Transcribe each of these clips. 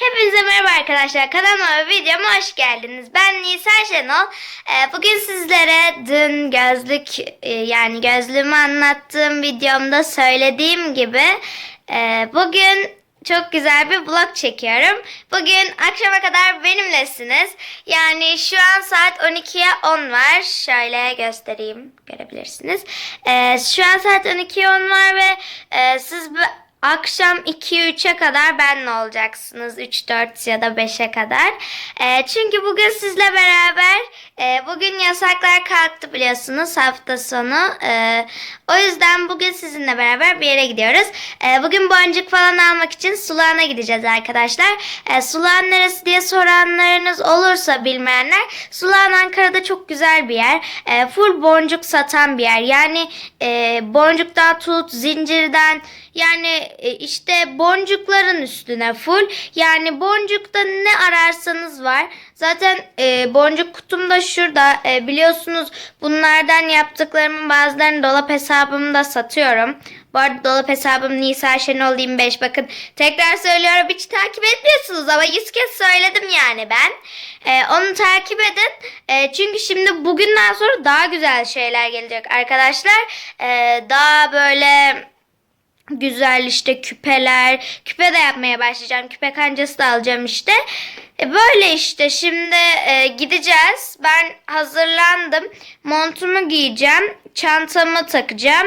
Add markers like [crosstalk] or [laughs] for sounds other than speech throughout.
Hepinize merhaba arkadaşlar. Kanalıma ve videoma hoş geldiniz. Ben Nisa Şenol. Ee, bugün sizlere dün gözlük e, yani gözlüğümü anlattığım videomda söylediğim gibi e, bugün çok güzel bir vlog çekiyorum. Bugün akşama kadar benimlesiniz. Yani şu an saat 12'ye 10 var. Şöyle göstereyim. Görebilirsiniz. Ee, şu an saat 12'ye 10 var ve e, siz Akşam 2-3'e kadar benle olacaksınız. 3-4 ya da 5'e kadar. Ee, çünkü bugün sizle beraber e, bugün yasaklar kalktı biliyorsunuz hafta sonu. Ee, o yüzden bugün sizinle beraber bir yere gidiyoruz. Ee, bugün boncuk falan almak için Sulağan'a gideceğiz arkadaşlar. Ee, Sulağan neresi diye soranlarınız olursa bilmeyenler. Sulağan Ankara'da çok güzel bir yer. Ee, full boncuk satan bir yer. Yani e, boncuktan tut, zincirden yani e, işte boncukların üstüne full. Yani boncukta ne ararsanız var. Zaten e, boncuk kutum da şurada. E, biliyorsunuz bunlardan yaptıklarımın bazılarını dolap hesabımda satıyorum. Bu arada dolap hesabım Nisa Şenol 25. Bakın tekrar söylüyorum hiç takip etmiyorsunuz ama 100 kez söyledim yani ben. E, onu takip edin. E, çünkü şimdi bugünden sonra daha güzel şeyler gelecek arkadaşlar. E, daha böyle güzel işte küpeler. Küpe de yapmaya başlayacağım. Küpe kancası da alacağım işte. E, böyle işte şimdi e, gideceğiz. Ben hazırlandım. Montumu giyeceğim. Çantamı takacağım.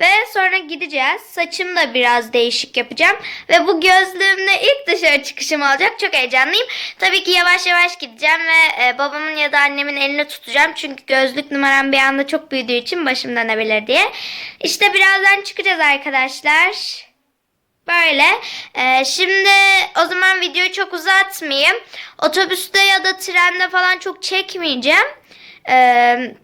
Ve sonra gideceğiz. Saçımı da biraz değişik yapacağım. Ve bu gözlüğümle ilk dışarı çıkışım olacak. Çok heyecanlıyım. Tabii ki yavaş yavaş gideceğim ve e, babamın ya da annemin elini tutacağım. Çünkü gözlük numaram bir anda çok büyüdüğü için başım dönebilir diye. İşte birazdan çıkacağız arkadaşlar. Böyle. Ee, şimdi o zaman videoyu çok uzatmayayım. Otobüste ya da trende falan çok çekmeyeceğim. Ee,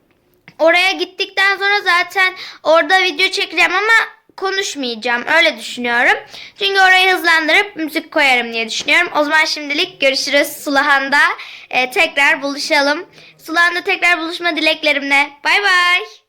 oraya gittikten sonra zaten orada video çekeceğim ama konuşmayacağım. Öyle düşünüyorum. Çünkü orayı hızlandırıp müzik koyarım diye düşünüyorum. O zaman şimdilik görüşürüz Sulahan'da. Ee, tekrar buluşalım. Sulahan'da tekrar buluşma dileklerimle. Bay bay.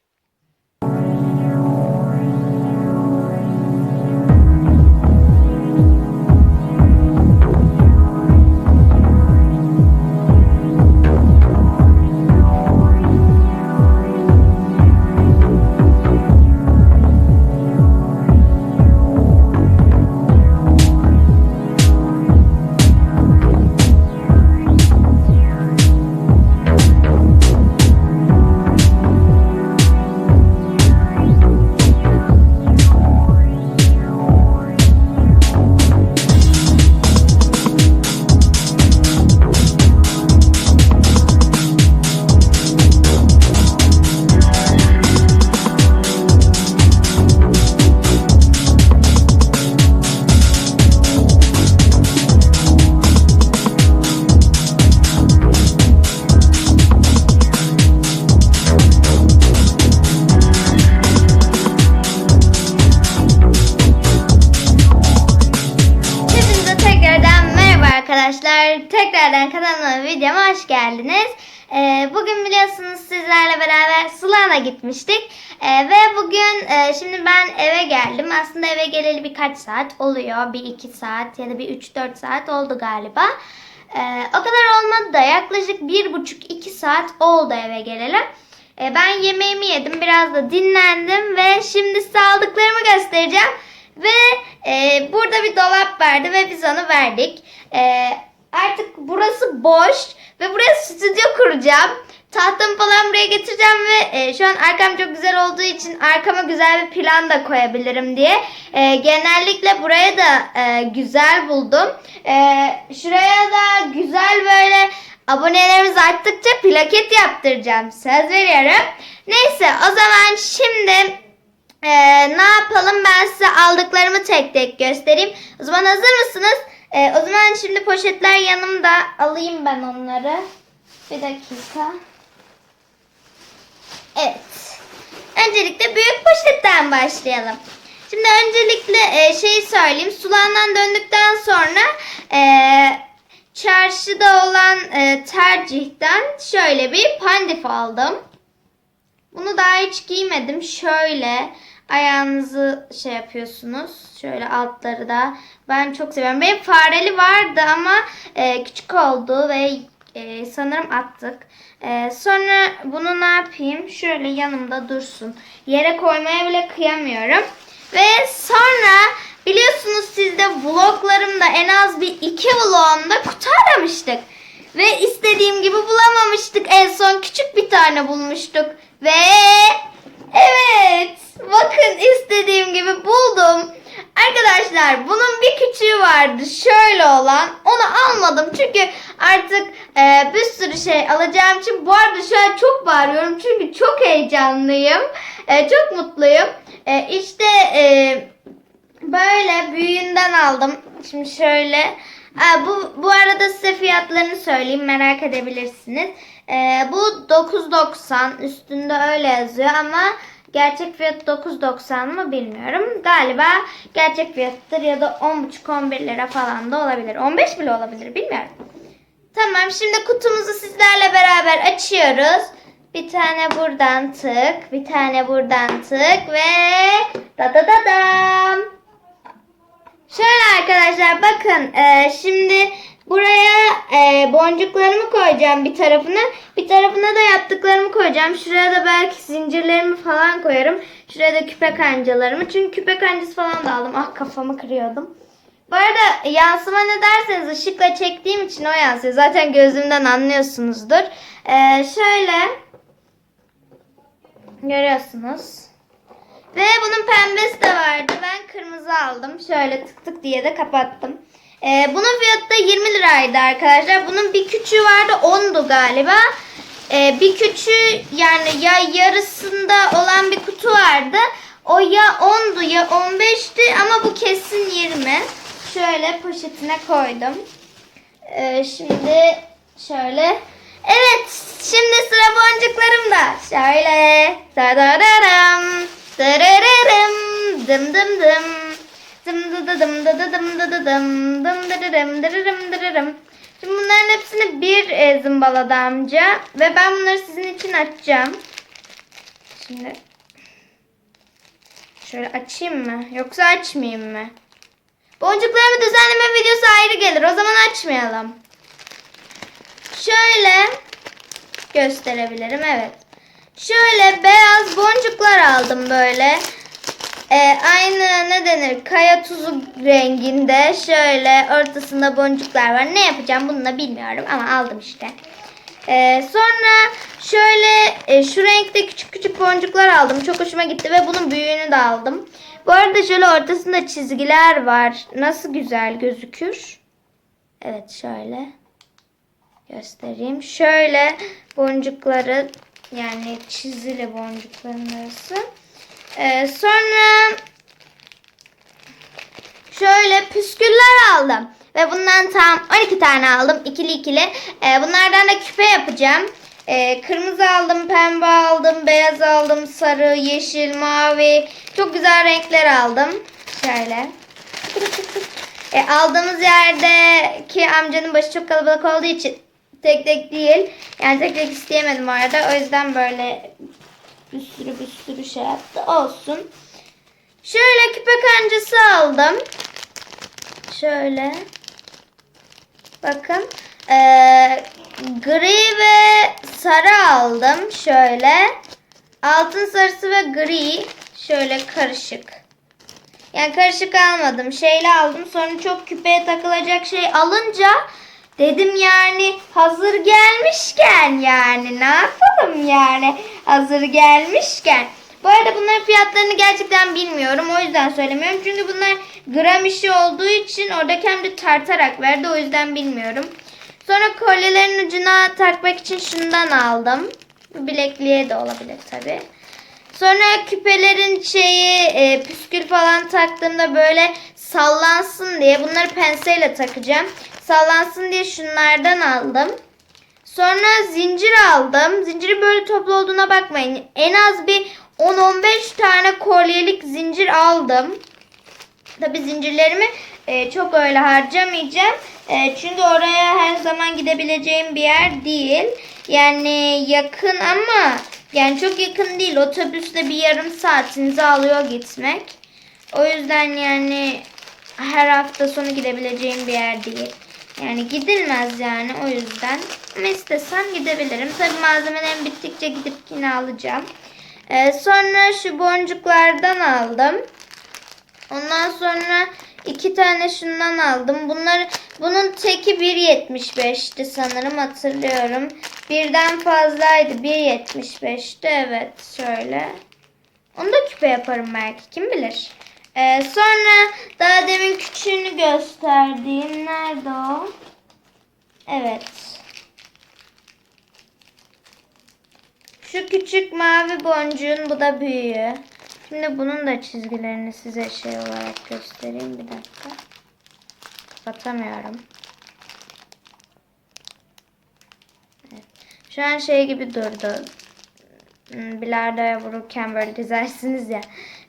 Ee, bugün biliyorsunuz sizlerle beraber Sulana gitmiştik. Ee, ve bugün e, şimdi ben eve geldim. Aslında eve geleli birkaç saat oluyor. Bir iki saat ya da bir üç dört saat oldu galiba. Ee, o kadar olmadı da yaklaşık bir buçuk iki saat oldu eve geleli. Ee, ben yemeğimi yedim. Biraz da dinlendim ve şimdi size göstereceğim. Ve e, burada bir dolap vardı ve biz onu verdik. E, artık burası boş ve buraya stüdyo kuracağım. Tahtamı falan buraya getireceğim ve e, şu an arkam çok güzel olduğu için arkama güzel bir plan da koyabilirim diye. E, genellikle buraya da e, güzel buldum. E, şuraya da güzel böyle abonelerimiz arttıkça plaket yaptıracağım. Söz veriyorum. Neyse o zaman şimdi ee, ne yapalım ben size aldıklarımı tek tek göstereyim. O zaman hazır mısınız? Ee, o zaman şimdi poşetler yanımda. Alayım ben onları. Bir dakika. Evet. Öncelikle büyük poşetten başlayalım. Şimdi öncelikle e, şeyi söyleyeyim. Sulandan döndükten sonra e, çarşıda olan e, tercihten şöyle bir pandif aldım. Bunu daha hiç giymedim. Şöyle ayağınızı şey yapıyorsunuz. Şöyle altları da. Ben çok seviyorum. Benim fareli vardı ama e, küçük oldu ve e, sanırım attık. E, sonra bunu ne yapayım? Şöyle yanımda dursun. Yere koymaya bile kıyamıyorum. Ve sonra biliyorsunuz siz de vloglarımda en az bir iki vlogumda kutu aramıştık. Ve istediğim gibi bulamamıştık. En son küçük bir tane bulmuştuk. Ve evet bakın istediğim gibi buldum. Arkadaşlar bunun bir küçüğü vardı şöyle olan. Onu almadım çünkü artık e, bir sürü şey alacağım için. Bu arada şu an çok bağırıyorum çünkü çok heyecanlıyım. E, çok mutluyum. E, işte e, böyle büyüğünden aldım. Şimdi şöyle. Aa, bu, bu arada size fiyatlarını söyleyeyim merak edebilirsiniz. Ee, bu 9.90 üstünde öyle yazıyor ama gerçek fiyatı 9.90 mı bilmiyorum. Galiba gerçek fiyatıdır ya da 10.5-11 lira falan da olabilir. 15 bile olabilir bilmiyorum. Tamam şimdi kutumuzu sizlerle beraber açıyoruz. Bir tane buradan tık, bir tane buradan tık ve da da da dam. Şöyle arkadaşlar bakın e, şimdi buraya e, boncuklarımı koyacağım bir tarafına. Bir tarafına da yaptıklarımı koyacağım. Şuraya da belki zincirlerimi falan koyarım. Şuraya da küpe kancalarımı. Çünkü küpe kancası falan da aldım. Ah kafamı kırıyordum. Bu arada yansıma ne derseniz ışıkla çektiğim için o yansıyor. Zaten gözümden anlıyorsunuzdur. E, şöyle görüyorsunuz. Ve bunun pembesi de vardı. Ben kırmızı aldım. Şöyle tık tık diye de kapattım. Ee, bunun fiyatı da 20 liraydı arkadaşlar. Bunun bir küçüğü vardı 10'du galiba. Ee, bir küçüğü yani ya yarısında olan bir kutu vardı. O ya 10'du ya 15'ti ama bu kesin 20. Şöyle poşetine koydum. Ee, şimdi şöyle. Evet şimdi sıra boncuklarımda. Şöyle. Dadadaram. Dırırırım. Dım dım dım. Dım dı dı dım dı dı dım dı dı dım. Dım dı dı dım dırırım dırırım. Şimdi bunların hepsini bir e, zımbaladı amca. Ve ben bunları sizin için açacağım. Şimdi şöyle açayım mı? Yoksa açmayayım mı? Boncuklarımı düzenleme videosu ayrı gelir. O zaman açmayalım. Şöyle gösterebilirim. Evet. Şöyle beyaz boncuklar aldım böyle. Ee, aynı ne denir kaya tuzu renginde şöyle ortasında boncuklar var. Ne yapacağım bunu da bilmiyorum ama aldım işte. Ee, sonra şöyle e, şu renkte küçük küçük boncuklar aldım. Çok hoşuma gitti ve bunun büyüğünü de aldım. Bu arada şöyle ortasında çizgiler var. Nasıl güzel gözükür. Evet şöyle göstereyim. Şöyle boncukları yani çizili boncukların arası. Ee, sonra şöyle püsküller aldım. Ve bundan tam 12 tane aldım. ikili ikili. Ee, bunlardan da küpe yapacağım. Ee, kırmızı aldım, pembe aldım, beyaz aldım, sarı, yeşil, mavi. Çok güzel renkler aldım. Şöyle. [laughs] E, aldığımız yerdeki amcanın başı çok kalabalık olduğu için tek tek değil. Yani tek tek isteyemedim arada. O yüzden böyle bir sürü bir sürü şey yaptı. Olsun. Şöyle küpe kancası aldım. Şöyle. Bakın. Ee, gri ve sarı aldım. Şöyle. Altın sarısı ve gri. Şöyle karışık. Yani karışık almadım. Şeyle aldım. Sonra çok küpeye takılacak şey alınca dedim yani hazır gelmişken yani ne yapalım yani hazır gelmişken. Bu arada bunların fiyatlarını gerçekten bilmiyorum. O yüzden söylemiyorum. Çünkü bunlar gram işi olduğu için oradaki amca tartarak verdi. O yüzden bilmiyorum. Sonra kolyelerin ucuna takmak için şundan aldım. Bilekliğe de olabilir tabii. Sonra küpelerin şeyi e, püskül falan taktığımda böyle sallansın diye bunları penseyle takacağım. Sallansın diye şunlardan aldım. Sonra zincir aldım. Zinciri böyle toplu olduğuna bakmayın. En az bir 10-15 tane kolyelik zincir aldım. Tabi zincirlerimi e, çok öyle harcamayacağım. E, çünkü oraya her zaman gidebileceğim bir yer değil. Yani yakın ama Yani çok yakın değil. Otobüsle bir yarım saatinizi alıyor gitmek. O yüzden yani her hafta sonu gidebileceğim bir yer değil. Yani gidilmez yani o yüzden. Ama istesem gidebilirim. Tabii malzemelerim bittikçe gidip yine alacağım. Ee, sonra şu boncuklardan aldım. Ondan sonra iki tane şundan aldım. Bunlar bunun teki 1.75'ti sanırım hatırlıyorum. Birden fazlaydı. 1.75'ti evet şöyle. Onu da küpe yaparım belki kim bilir. Ee, sonra daha demin küçüğünü gösterdiğim nerede o? Evet. Şu küçük mavi boncuğun bu da büyüğü. Şimdi bunun da çizgilerini size şey olarak göstereyim bir dakika. Kapatamıyorum. Evet. Şu an şey gibi durdu. Hmm, Bilardoya vururken böyle dizersiniz ya.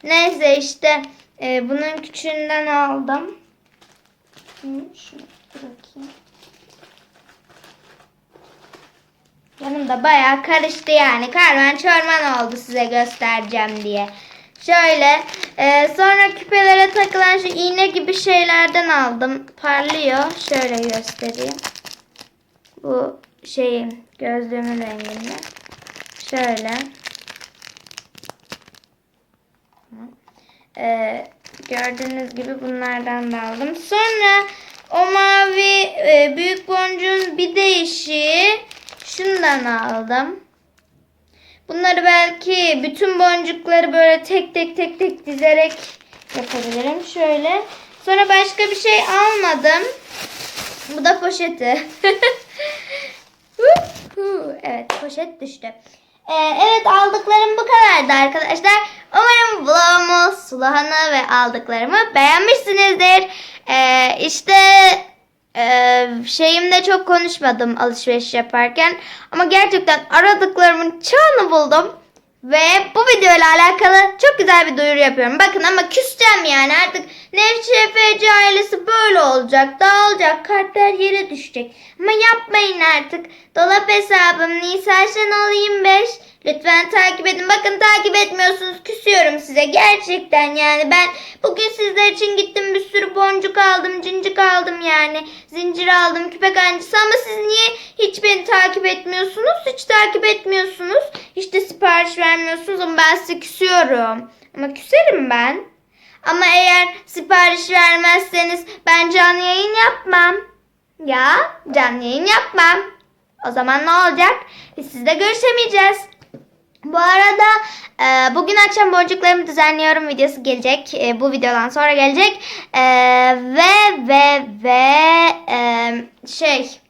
Neyse işte e, bunun küçüğünden aldım. Şunu bırakayım. Yanımda bayağı karıştı yani. Karman çorman oldu size göstereceğim diye. Şöyle. e, sonra küpelere takılan şu iğne gibi şeylerden aldım. Parlıyor. Şöyle göstereyim. Bu şeyin gözlüğümün renginde. Şöyle. E, gördüğünüz gibi bunlardan da aldım. Sonra o mavi e, büyük boncuğun bir değişiği şundan aldım. Bunları belki bütün boncukları böyle tek tek tek tek dizerek yapabilirim. Şöyle. Sonra başka bir şey almadım. Bu da poşeti. [laughs] Evet poşet düştü. Ee, evet aldıklarım bu kadardı arkadaşlar. Umarım vlogumu, Sulahan'ı ve aldıklarımı beğenmişsinizdir. Ee, işte ee, şeyimde çok konuşmadım alışveriş yaparken. Ama gerçekten aradıklarımın çoğunu buldum. Ve bu videoyla alakalı çok güzel bir duyuru yapıyorum. Bakın ama küseceğim yani artık Nevşehir FC ailesi böyle olacak. Dağılacak. Kartlar yere düşecek. Ama yapmayın artık. Dolap hesabım Nisa Şenol 25. Lütfen takip edin. Bakın takip etmiyorsunuz. Küsüyorum size. Gerçekten yani ben bugün sizler için gittim bir sürü boncuk aldım. Cincik aldım yani. Zincir aldım. Küpe kancısı ama siz niye hiç beni takip etmiyorsunuz? Hiç takip etmiyorsunuz. De sipariş vermiyorsunuz ama ben size küsüyorum. Ama küserim ben. Ama eğer sipariş vermezseniz ben canlı yayın yapmam. Ya canlı yayın yapmam. O zaman ne olacak? Biz sizle görüşemeyeceğiz. Bu arada e, bugün akşam boncuklarımı düzenliyorum videosu gelecek. E, bu videodan sonra gelecek. E, ve ve ve e, şey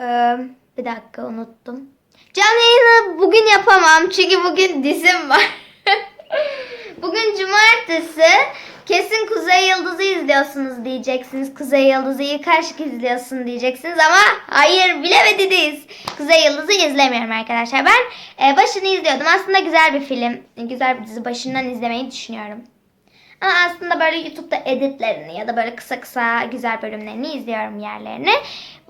e, bir dakika unuttum. Canlı yayını bugün yapamam çünkü bugün dizim var. [laughs] bugün cumartesi. Kesin Kuzey Yıldızı izliyorsunuz diyeceksiniz. Kuzey Yıldızı'yı kaç izliyorsun diyeceksiniz ama hayır bilemediniz. Kuzey Yıldızı izlemiyorum arkadaşlar. Ben e, başını izliyordum. Aslında güzel bir film. Güzel bir dizi. Başından izlemeyi düşünüyorum. Ama aslında böyle YouTube'da editlerini ya da böyle kısa kısa güzel bölümlerini izliyorum yerlerini.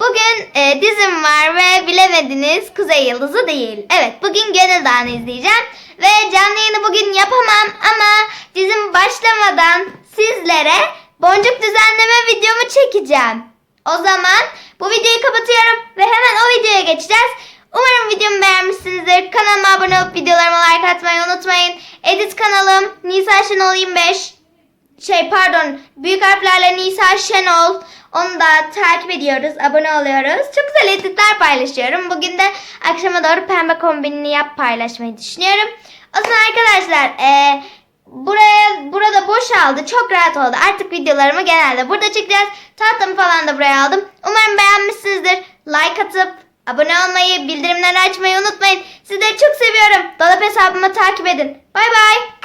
Bugün e, dizim var ve bilemediniz Kuzey Yıldızı değil. Evet bugün Gönül Dağı'nı izleyeceğim. Ve canlı yayını bugün yapamam ama dizim başlamadan sizlere boncuk düzenleme videomu çekeceğim. O zaman bu videoyu kapatıyorum ve hemen o videoya geçeceğiz. Umarım videomu beğenmişsinizdir. Kanalıma abone olup videolarıma like atmayı unutmayın. Edit kanalım Nisa Şenol 25 şey pardon büyük harflerle Nisa Şenol. Onu da takip ediyoruz, abone oluyoruz. Çok güzel editler paylaşıyorum. Bugün de akşama doğru pembe kombinini yap paylaşmayı düşünüyorum. O zaman arkadaşlar e, buraya burada boşaldı. Çok rahat oldu. Artık videolarımı genelde burada çekeceğiz. Tahtamı falan da buraya aldım. Umarım beğenmişsinizdir. Like atıp abone olmayı, bildirimleri açmayı unutmayın. Sizleri çok seviyorum. Dolap hesabımı takip edin. Bay bay.